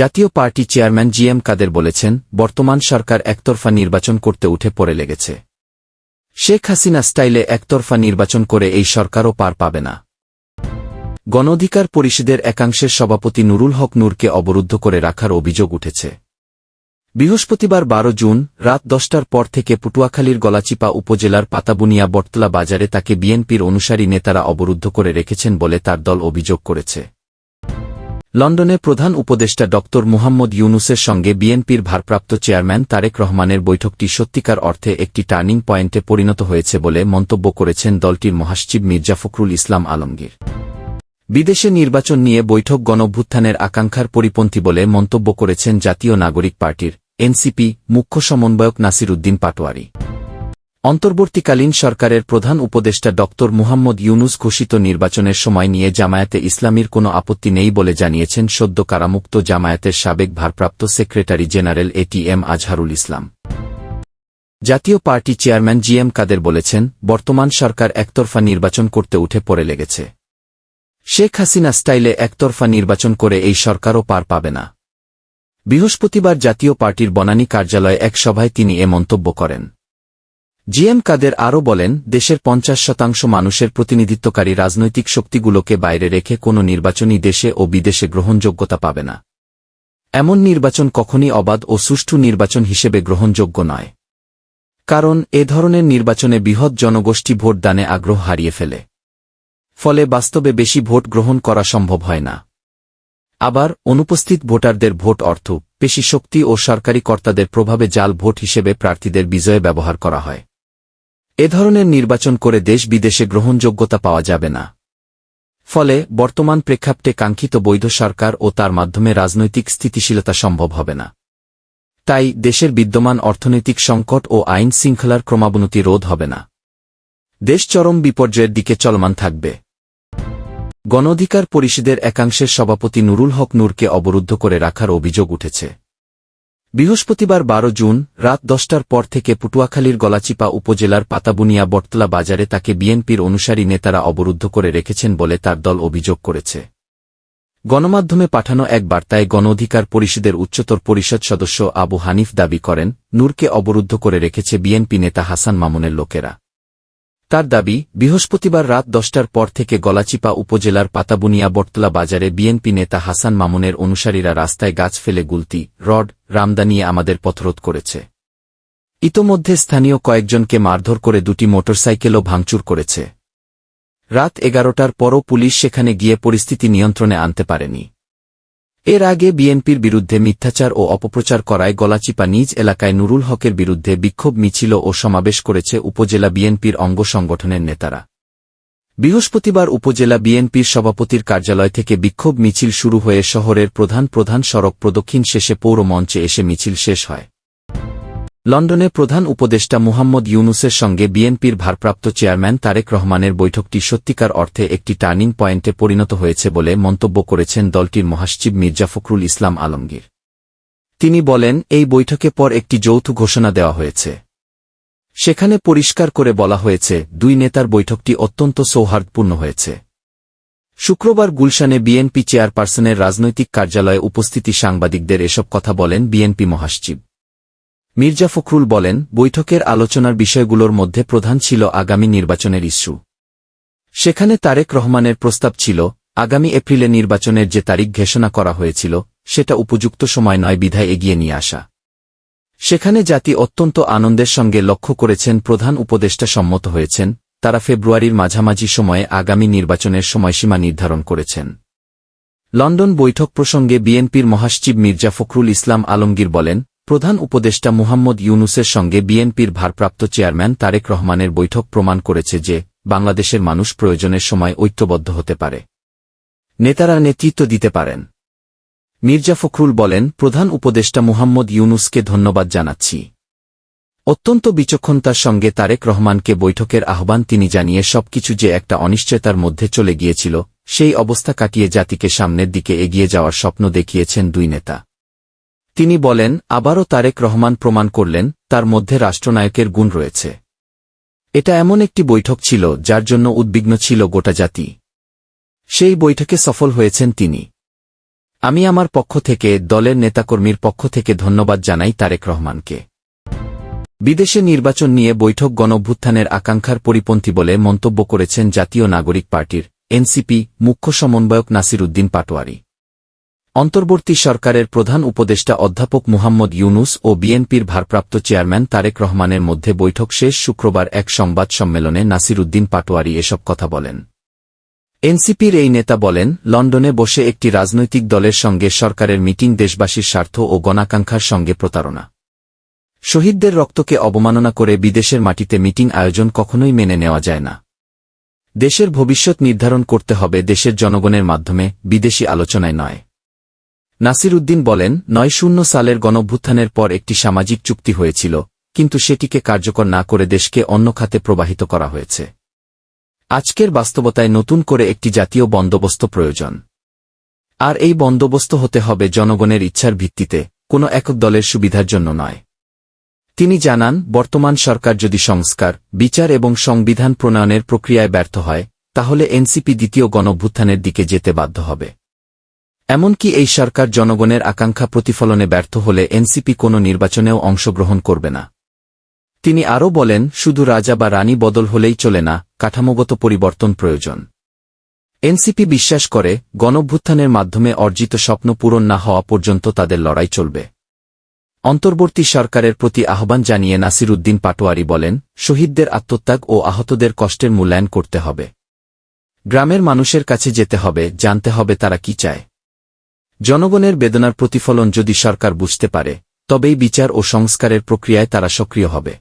Jatiya party chairman G M Quader বলেছেন, বর্তমান সরকার একতরফা নির্বাচন করতে উঠে পড়ে লেগেছে। শেখ হাসিনা স্টাইলে একতরফা নির্বাচন করে এই সরকারও পার পাবে না। গণ অধিকার পরিষদের একাংশের সভাপতি নুরুল হক নূরকে অবরুদ্ধ করে রাখার অভিযোগ উঠেছে। বৃহস্পতিবার বারো জুন, রাত দশটার পর থেকে পটুয়াখালীর গলাচিপা উপজেলার পাতাবুনিয়া বটতলা বাজারে তাকে বিএনপির অনুসারী নেতারা অবরুদ্ধ করে রেখেছেন বলে তার দল অভিযোগ করেছে। লন্ডনে প্রধান উপদেষ্টা ড. মুহাম্মদ ইউনুসের সঙ্গে বিএনপির ভারপ্রাপ্ত চেয়ারম্যান তারেক রহমানের বৈঠকটি সত্যিকার অর্থে একটি টার্নিং পয়েন্টে পরিণত হয়েছে বলে মন্তব্য করেছেন দলটির মহাসচিব মির্জা ফখরুল ইসলাম আলমগীর। বিদেশে নির্বাচন নিয়ে বৈঠক গণভ্যুত্থানের আকাঙ্ক্ষার পরিপন্থী বলে মন্তব্য করেছেন জাতীয় নাগরিক পার্টির এনসিপি মুখ্য সমন্বয়ক নাসির উদ্দিন পাটোয়ারি। অন্তর্বর্তীকালীন সরকারের প্রধান উপদেষ্টা ড মুহাম্মদ ইউনুস ঘোষিত নির্বাচনের সময় নিয়ে জামায়াতে ইসলামীর কোনো আপত্তি নেই বলে জানিয়েছেন সদ্য কারামুক্ত জামায়াতের সাবেক ভারপ্রাপ্ত secretary general ATM Azharul Islam. Jatiya party chairman G M Quader বলেছেন, বর্তমান সরকার একতরফা নির্বাচন করতে উঠে পড়ে লেগেছে। শেখ হাসিনা স্টাইলে একতরফা নির্বাচন করে এই সরকারও পার পাবে না। বৃহস্পতিবার জাতীয় পার্টির বনানী কার্যালয়ে এক সভায় তিনি এ মন্তব্য করেন। জিএম কাদের আরও বলেন, দেশের পঞ্চাশ শতাংশ মানুষের প্রতিনিধিত্বকারী রাজনৈতিক শক্তিগুলোকে বাইরে রেখে কোনো নির্বাচনই দেশে ও বিদেশে গ্রহণযোগ্যতা পাবে না। এমন নির্বাচন কখনই অবাধ ও সুষ্ঠু নির্বাচন হিসেবে গ্রহণযোগ্য নয়। কারণ, এ ধরনের নির্বাচনে বৃহৎ জনগোষ্ঠী ভোটদানে আগ্রহ হারিয়ে ফেলে। ফলে বাস্তবে বেশি ভোট গ্রহণ করা সম্ভব হয় না। আবার, অনুপস্থিত ভোটারদের ভোট অর্থ, পেশি শক্তি ও সরকারি কর্তাদের প্রভাবে জাল ভোট হিসেবে প্রার্থীদের বিজয়ে ব্যবহার করা হয়। এ ধরনের নির্বাচন করে দেশ বিদেশে গ্রহণযোগ্যতা পাওয়া যাবে না। ফলে বর্তমান প্রেক্ষাপটে কাঙ্ক্ষিত বৈধ সরকার ও তার মাধ্যমে রাজনৈতিক স্থিতিশীলতা সম্ভব হবে না। তাই দেশের বিদ্যমান অর্থনৈতিক সংকট ও আইন শৃঙ্খলার ক্রমাবনতি রোধ হবে না। দেশ চরম বিপর্যয়ের দিকে চলমান থাকবে। গণ অধিকার পরিষদের একাংশের সভাপতি নুরুল হক নূরকে অবরুদ্ধ করে রাখার অভিযোগ উঠেছে। বৃহস্পতিবার বারো জুন, রাত দশটার পর থেকে পটুয়াখালীর গলাচিপা উপজেলার পাতাবুনিয়া বটতলা বাজারে তাকে বিএনপির অনুসারী নেতারা অবরুদ্ধ করে রেখেছেন বলে তার দল অভিযোগ করেছে। গণমাধ্যমে পাঠানো এক বার্তায় গণ অধিকার পরিষদের উচ্চতর পরিষদ সদস্য আবু হানিফ দাবি করেন, নূরকে অবরুদ্ধ করে রেখেছে বিএনপি নেতা হাসান মামুনের লোকেরা। তার দাবি, বৃহস্পতিবার রাত দশটার পর থেকে গলাচিপা উপজেলার পাতাবুনিয়া বটতলা বাজারে বিএনপি নেতা হাসান মামুনের অনুসারীরা রাস্তায় গাছ ফেলে গুলতি, রড রামদা নিয়ে আমাদের পথরোধ করেছে। ইতোমধ্যে স্থানীয় কয়েকজনকে মারধর করে দুটি মোটরসাইকেলও ভাঙচুর করেছে। রাত এগারোটার পরও পুলিশ সেখানে গিয়ে পরিস্থিতি নিয়ন্ত্রণে আনতে পারেনি। এর আগে বিএনপির বিরুদ্ধে মিথ্যাচার ও অপপ্রচার করায় গলাচিপা নিজ এলাকায় নুরুল হকের বিরুদ্ধে বিক্ষোভ, মিছিল ও সমাবেশ করেছে উপজেলা বিএনপির অঙ্গ সংগঠনের নেতারা। বৃহস্পতিবার উপজেলা বিএনপির সভাপতির কার্যালয় থেকে বিক্ষোভ, মিছিল শুরু হয়ে শহরের প্রধান প্রধান সড়ক প্রদক্ষিণ শেষে পৌর মঞ্চে এসে মিছিল শেষ হয়। লন্ডনে প্রধান উপদেষ্টা মুহাম্মদ ইউনুসের সঙ্গে বিএনপির ভারপ্রাপ্ত চেয়ারম্যান তারেক রহমানের বৈঠকটি সত্যিকার অর্থে একটি টার্নিং পয়েন্টে পরিণত হয়েছে বলে মন্তব্য করেছেন দলটির মহাসচিব মির্জা ফখরুল ইসলাম আলমগীর। তিনি বলেন, এই বৈঠকে পর একটি যৌথ ঘোষণা দেওয়া হয়েছে। সেখানে পরিষ্কার করে বলা হয়েছে, দুই নেতার বৈঠকটি অত্যন্ত সৌহার্দপূর্ণ হয়েছে। শুক্রবার গুলশানে বিএনপি চেয়ারপারসনের রাজনৈতিক কার্যালয়ে উপস্থিতি সাংবাদিকদের এসব কথা বলেন বিএনপি মহাসচিব। মির্জা ফখরুল বলেন, বৈঠকের আলোচনার বিষয়গুলোর মধ্যে প্রধান ছিল আগামী নির্বাচনের ইস্যু। সেখানে তারেক রহমানের প্রস্তাব ছিল, আগামী এপ্রিলে নির্বাচনের যে তারিখ ঘোষণা করা হয়েছিল, সেটা উপযুক্ত সময় নয়, বিধায় এগিয়ে নিয়ে আসা। সেখানে জাতি অত্যন্ত আনন্দের সঙ্গে লক্ষ্য করেছেন, প্রধান উপদেষ্টা সম্মত হয়েছেন, তারা ফেব্রুয়ারির মাঝামাঝি সময়ে আগামী নির্বাচনের সময়সীমা নির্ধারণ করেছেন। লন্ডন বৈঠক প্রসঙ্গে বিএনপির মহাসচিব মির্জা ফখরুল ইসলাম আলমগীর বলেন প্রধান উপদেষ্টা মুহাম্মদ ইউনুসের সঙ্গে বিএনপির ভারপ্রাপ্ত চেয়ারম্যান তারেক রহমানের বৈঠক প্রমাণ করেছে যে, বাংলাদেশের মানুষ প্রয়োজনের সময় ঐক্যবদ্ধ হতে পারে। নেতারা নেতৃত্ব দিতে পারেন। মির্জা ফখরুল বলেন, প্রধান উপদেষ্টা মুহাম্মদ ইউনুসকে ধন্যবাদ জানাচ্ছি। অত্যন্ত বিচক্ষণতার সঙ্গে তারেক রহমানকে বৈঠকের আহ্বান তিনি জানিয়ে সবকিছু যে একটা অনিশ্চয়তার মধ্যে চলে গিয়েছিল, সেই অবস্থা কাটিয়ে জাতিকে সামনের দিকে এগিয়ে যাওয়ার স্বপ্ন দেখিয়েছেন দুই নেতা। তিনি বলেন, আবারও তারেক রহমান প্রমাণ করলেন, তার মধ্যে রাষ্ট্রনায়কের গুণ রয়েছে। এটা এমন একটি বৈঠক ছিল, যার জন্য উদ্বিগ্ন ছিল গোটা জাতি। সেই বৈঠকে সফল হয়েছেন তিনি। আমি আমার পক্ষ থেকে, দলের নেতাকর্মীর পক্ষ থেকে ধন্যবাদ জানাই তারেক রহমানকে। বিদেশে নির্বাচন নিয়ে বৈঠক গণভ্যুত্থানের আকাঙ্ক্ষার পরিপন্থী বলে মন্তব্য করেছেন জাতীয় নাগরিক পার্টির এনসিপি মুখ্য সমন্বয়ক নাসির উদ্দিন পাটোয়ারি। অন্তর্বর্তী সরকারের প্রধান উপদেষ্টা অধ্যাপক মুহাম্মদ ইউনুস ও বিএনপির ভারপ্রাপ্ত চেয়ারম্যান তারেক রহমানের মধ্যে বৈঠক শেষ শুক্রবার এক সংবাদ সম্মেলনে নাসির উদ্দিন পাটোয়ারি এসব কথা বলেন। এনসিপির এই নেতা বলেন, লন্ডনে বসে একটি রাজনৈতিক দলের সঙ্গে সরকারের মিটিং দেশবাসীর স্বার্থ ও গণাকাঙ্ক্ষার সঙ্গে প্রতারণা। শহীদদের রক্তকে অবমাননা করে বিদেশের মাটিতে মিটিং আয়োজন কখনোই মেনে নেওয়া যায় না। দেশের ভবিষ্যৎ নির্ধারণ করতে হবে দেশের জনগণের মাধ্যমে, বিদেশি আলোচনায় নয়। নাসির উদ্দিন বলেন, নয় শূন্য সালের গণভ্যুত্থানের পর একটি সামাজিক চুক্তি হয়েছিল, কিন্তু সেটিকে কার্যকর না করে দেশকে অন্য খাতে প্রবাহিত করা হয়েছে। আজকের বাস্তবতায় নতুন করে একটি জাতীয় বন্দোবস্ত প্রয়োজন। আর এই বন্দোবস্ত হতে হবে জনগণের ইচ্ছার ভিত্তিতে, কোনো একক দলের সুবিধার জন্য নয়। তিনি জানান, বর্তমান সরকার যদি সংস্কার, বিচার এবং সংবিধান প্রণয়নের প্রক্রিয়ায় ব্যর্থ হয়, তাহলে এনসিপি দ্বিতীয় গণভ্যুত্থানের দিকে যেতে বাধ্য হবে। এমনকি এই সরকার জনগণের আকাঙ্ক্ষা প্রতিফলনে ব্যর্থ হলে এনসিপি কোনো নির্বাচনেও অংশগ্রহণ করবে না। তিনি আরও বলেন, শুধু রাজা বা রানী বদল হলেই চলে না, কাঠামোগত পরিবর্তন প্রয়োজন। এনসিপি বিশ্বাস করে, গণভ্যুত্থানের মাধ্যমে অর্জিত স্বপ্ন পূরণ না হওয়া পর্যন্ত তাদের লড়াই চলবে। অন্তর্বর্তী সরকারের প্রতি আহ্বান জানিয়ে নাসির উদ্দিন পাটোয়ারি বলেন, শহীদদের আত্মত্যাগ ও আহতদের কষ্টের মূল্যায়ন করতে হবে। গ্রামের মানুষের কাছে যেতে হবে, জানতে হবে তারা কি চায়। জনগণের বেদনার প্রতিফলন যদি সরকার বুঝতে পারে, তবেই বিচার ও সংস্কারের প্রক্রিয়ায় তারা সক্রিয় হবে।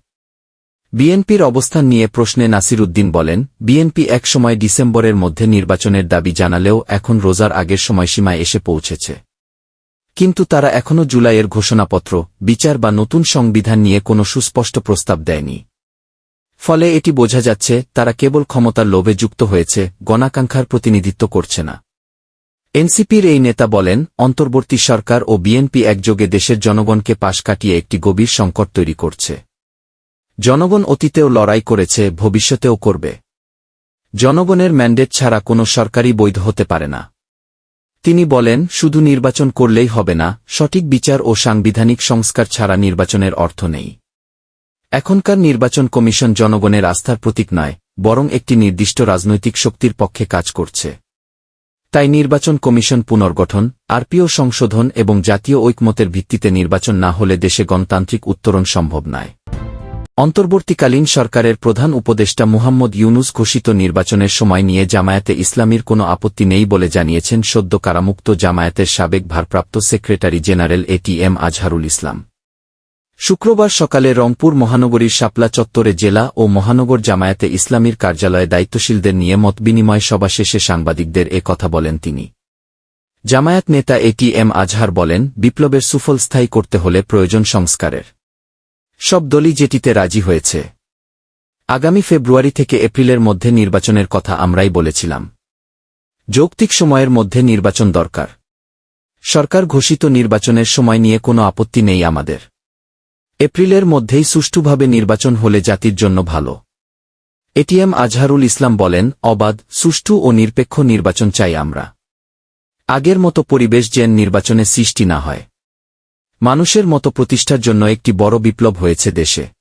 বিএনপির অবস্থান নিয়ে প্রশ্নে নাসির উদ্দিন বলেন, বিএনপি এক সময় ডিসেম্বরের মধ্যে নির্বাচনের দাবি জানালেও এখন রোজার আগের সময়সীমায় এসে পৌঁছেছে। কিন্তু তারা এখনও জুলাইয়ের ঘোষণাপত্র, বিচার বা নতুন সংবিধান নিয়ে কোনো সুস্পষ্ট প্রস্তাব দেয়নি। ফলে এটি বোঝা যাচ্ছে, তারা কেবল ক্ষমতার লোভে যুক্ত হয়েছে, গণাকাঙ্ক্ষার প্রতিনিধিত্ব করছে না। এনসিপির এই নেতা বলেন, অন্তর্বর্তী সরকার ও বিএনপি একযোগে দেশের জনগণকে পাশ কাটিয়ে একটি গভীর সংকট তৈরি করছে। জনগণ অতীতেও লড়াই করেছে, ভবিষ্যতেও করবে। জনগণের ম্যান্ডেট ছাড়া কোনো সরকারই বৈধ হতে পারে না। তিনি বলেন, শুধু নির্বাচন করলেই হবে না, সঠিক বিচার ও সাংবিধানিক সংস্কার ছাড়া নির্বাচনের অর্থ নেই। এখনকার নির্বাচন কমিশন জনগণের আস্থার প্রতীক নয়, বরং একটি নির্দিষ্ট রাজনৈতিক শক্তির পক্ষে কাজ করছে। তাই নির্বাচন কমিশন পুনর্গঠন, আরপিও সংশোধন এবং জাতীয় ঐকমতের ভিত্তিতে নির্বাচন না হলে দেশে গণতান্ত্রিক উত্তরণ সম্ভব নয়। অন্তর্বর্তীকালীন সরকারের প্রধান উপদেষ্টা মুহাম্মদ ইউনুস ঘোষিত নির্বাচনের সময় নিয়ে জামায়াতে ইসলামীর কোনো আপত্তি নেই বলে জানিয়েছেন সদ্য কারামুক্ত জামায়াতের সাবেক ভারপ্রাপ্ত secretary general ATM Azharul Islam. শুক্রবার সকালে রংপুর মহানগরীর শাপলা চত্বরে জেলা ও মহানগর জামায়াতে ইসলামীর কার্যালয়ে দায়িত্বশীলদের নিয়ে মতবিনিময় সভা শেষে সাংবাদিকদের এ কথা বলেন তিনি। জামায়াত নেতা এটিএম আজহার বলেন, বিপ্লবের সুফল স্থায়ী করতে হলে প্রয়োজন সংস্কারের। সব দলই যেটিতে রাজি হয়েছে। আগামী ফেব্রুয়ারি থেকে এপ্রিলের মধ্যে নির্বাচনের কথা আমরাই বলেছিলাম। যৌক্তিক সময়ের মধ্যে নির্বাচন দরকার। সরকার ঘোষিত নির্বাচনের সময় নিয়ে কোনো আপত্তি নেই আমাদের। এপ্রিলের মধ্যেই সুষ্ঠুভাবে নির্বাচন হলে জাতির জন্য ভালো। এটিএম আজহারুল ইসলাম বলেন, অবাধ, সুষ্ঠু ও নিরপেক্ষ নির্বাচন চাই আমরা। আগের মতো পরিবেশ যেন নির্বাচনে সৃষ্টি না হয়। মানুষের মতো প্রতিষ্ঠার জন্য একটি বড় বিপ্লব হয়েছে দেশে।